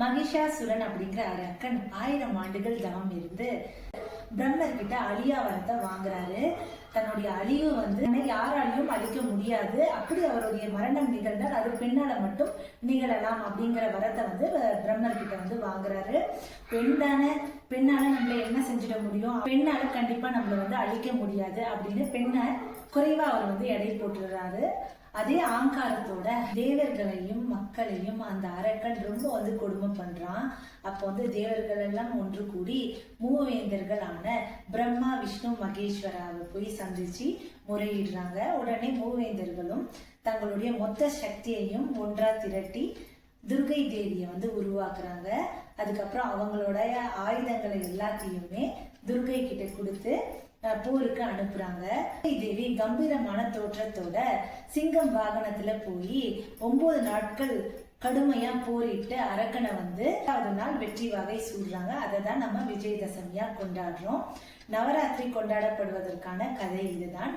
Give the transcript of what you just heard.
மகிஷாசுரன் அப்படிங்கிற அரக்கன் ஆயிரம் ஆண்டுகள் தவம் இருந்து பிரம்மர் கிட்ட அழியா வரத்தை வாங்குறாரு. தன்னுடைய அழிவு வந்து யாராலையும் அழிக்க முடியாது. அப்படி அவருடைய மரணம் நிகழ்ந்தால் அது பெண்ணால மட்டும் நிகழலாம் அப்படிங்கிற வரத்தை வந்து பிரம்மர் கிட்ட வந்து வாங்குறாரு. பெண்ணான பெண்ணால நம்மள என்ன செஞ்சிட முடியும்? பெண்ணால கண்டிப்பா நம்மள வந்து அழிக்க முடியாது அப்படின்னு பெண்ணை குறைவா அவர் வந்து எடை போட்டுடுறாரு. அதே ஆங்காரத்தோட தேவர்களையும் மக்களையும் அந்த அரக்கன் ரொம்ப வந்து கொடுமை பண்றான். அப்போ வந்து தேவர்கள் எல்லாம் ஒன்று கூடி மூவேந்தர்களான பிரம்மா விஷ்ணு மகேஸ்வராவை போய் சந்திச்சு முறையிடுறாங்க. உடனே மூவேந்தர்களும் தங்களுடைய மொத்த சக்தியையும் ஒன்றா திரட்டி துர்கை தேவியை வந்து உருவாக்குறாங்க. அதுக்கப்புறம் அவங்களோட ஆயுதங்களை எல்லாத்தையுமே துர்கை கிட்ட கொடுத்து போருக்கு அனுப்புறாங்க. தேவி கம்பீரமான தோற்றத்தோட சிங்கம் வாகனத்துல போய் ஒன்பது நாட்கள் கடுமையா போரிட்டு அரக்கனை வந்து அது நாள் வெற்றி வகை சூடுறாங்க. அதை தான் நம்ம விஜயதசமியா கொண்டாடுறோம். நவராத்திரி கொண்டாடப்படுவதற்கான கதை இதுதான்.